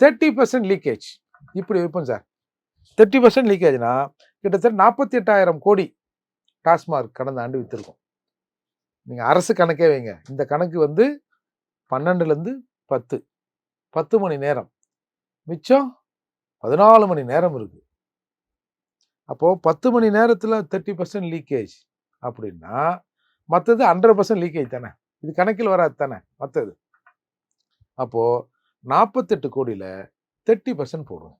Thirty percent leakage இப்படி வைப்போம் sir. Thirty percent லீக்கேஜ்னா கிட்டத்தட்ட நாற்பத்தி எட்டாயிரம் கோடி டாஸ்மார்க் கடந்த ஆண்டு விற்றுருக்கோம் நீங்கள் அரசு கணக்கே வைங்க. இந்த கணக்கு வந்து பன்னெண்டுலேருந்து பத்து. பத்து மணி நேரம். மிச்சம் பதினாலு மணி நேரம் இருக்குது அப்போது பத்து மணி நேரத்தில் தேர்ட்டி பர்சன்ட் லீக்கேஜ் அப்படின்னா மற்றது ஹண்ட்ரட் பர்சன்ட் லீக்கேஜ் தானே. இது கணக்கில் வராது தானே மற்றது அப்போது நாற்பத்தெட்டு கோடியில் தேர்ட்டி பர்சன்ட் போடுவோம்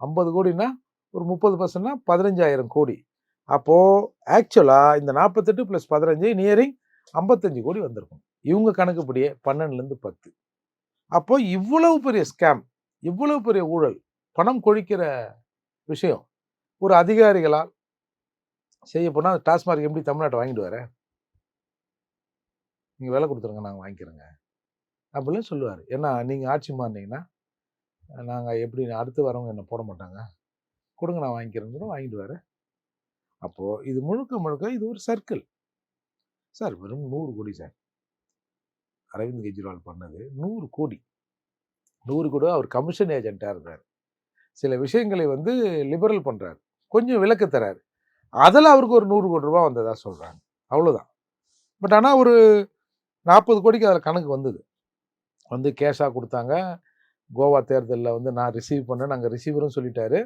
ஐம்பது கோடினா ஒரு முப்பது பர்சன்ட்னா பதினஞ்சாயிரம் கோடி. அப்போது ஆக்சுவலாக இந்த நாற்பத்தெட்டு ப்ளஸ் பதினஞ்சு நியரிங் ஐம்பத்தஞ்சு கோடி வந்திருக்கும். இவங்க கணக்குப்படியே பன்னெண்டுலேருந்து பத்து. அப்போது இவ்வளவு பெரிய ஸ்கேம் இவ்வளவு பெரிய ஊழல் பணம் கொழிக்கிற விஷயம் ஒரு அதிகாரிகளால் செய்ய போனால் டாஸ்மார்க் எப்படி தமிழ்நாட்டை வாங்கிட்டு வரேன். நீங்கள் வேலை கொடுத்துருங்க நாங்கள் வாங்கிக்கிறோங்க. அப்படிலாம் சொல்லுவார். ஏன்னா நீங்கள் ஆட்சி மாறினீங்கன்னா நாங்கள் எப்படி அடுத்து வரவங்க என்ன போட மாட்டாங்க? கொடுங்க நான் வாங்கிக்கிறேன் கூட வாங்கிட்டு வரேன் அப்போது இது முழுக்க முழுக்க இது ஒரு சர்க்கிள் சார் வெறும் நூறு கோடி சார். அரவிந்த் கெஜ்ரிவால் பண்ணது நூறு கோடி. நூறு கோடி அவர் கமிஷன் ஏஜெண்ட்டாக இருந்தார். சில விஷயங்களை வந்து லிபரல் பண்ணுறாரு கொஞ்சம் விளக்கு தராரு. அதில் அவருக்கு ஒரு நூறு கோடி ரூபா வந்ததாக சொல்கிறாங்க அவ்வளோதான் பட் ஆனால் ஒரு நாற்பது கோடிக்கு அதில் கணக்கு வந்தது. வந்து கேஷாக கொடுத்தாங்க. கோவா தேர்தலில் வந்து நான் ரிசீவ் பண்ணேன். நாங்கள் ரிசீவரும் சொல்லிட்டாரு.